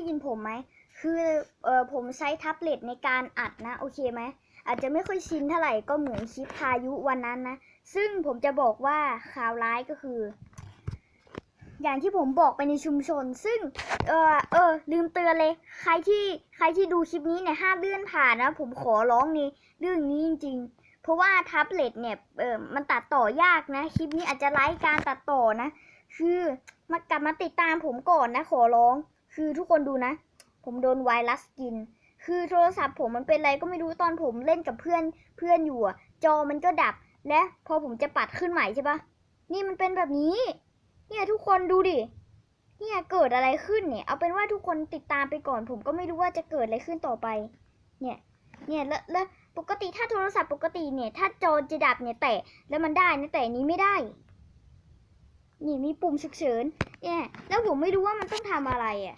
ได้ยินผมไหม คือเออผมใช้แท็บเล็ตในการอัดนะ โอเคไหม อาจจะไม่ค่อยชินเท่าไหร่ก็เหมือนคลิปพายุวันนั้นนะ ซึ่งผมจะบอกว่าข่าวร้ายก็คือ อย่างที่ผมบอกไปในชุมชน ซึ่ง เออเออ ลืมเตือนเลย ใครที่ใครที่ดูคลิปนี้เนี่ยห้ามเลื่อนผ่านนะ ผมขอร้องในเรื่องนี้จริง ๆเพราะว่าแท็บเล็ตเนี่ย เออมันตัดต่อยากนะ คลิปนี้อาจจะไร้การตัดต่อนะ คือมากลับมาติดตามผมก่อนนะ ขอร้อง คือทุกคนดูนะ ผมโดนไวรัสกิน คือโทรศัพท์ผมมันเป็นอะไรก็ไม่รู้ตอนผมเล่นกับเพื่อนเพื่อนอยู่อะจอมันก็ดับ และพอผมจะปัดขึ้นใหม่ใช่ปะนี่มันเป็นแบบนี้ เนี่ยทุกคนดูดิ เนี่ยเกิดอะไรขึ้นเนี่ย เอาเป็นว่าทุกคนติดตามไปก่อน ผมก็ไม่รู้ว่าจะเกิดอะไรขึ้นต่อไป เนี่ย เนี่ยแล้วแล้วปกติถ้าโทรศัพท์ปกติเนี่ย ถ้าจอจะดับเนี่ยแตะแล้วมันได้นะแต่นี้ไม่ได้ นี่มีปุ่มฉุกเฉิน แย่แล้วผมไม่รู้ว่ามันต้องทำอะไรอะ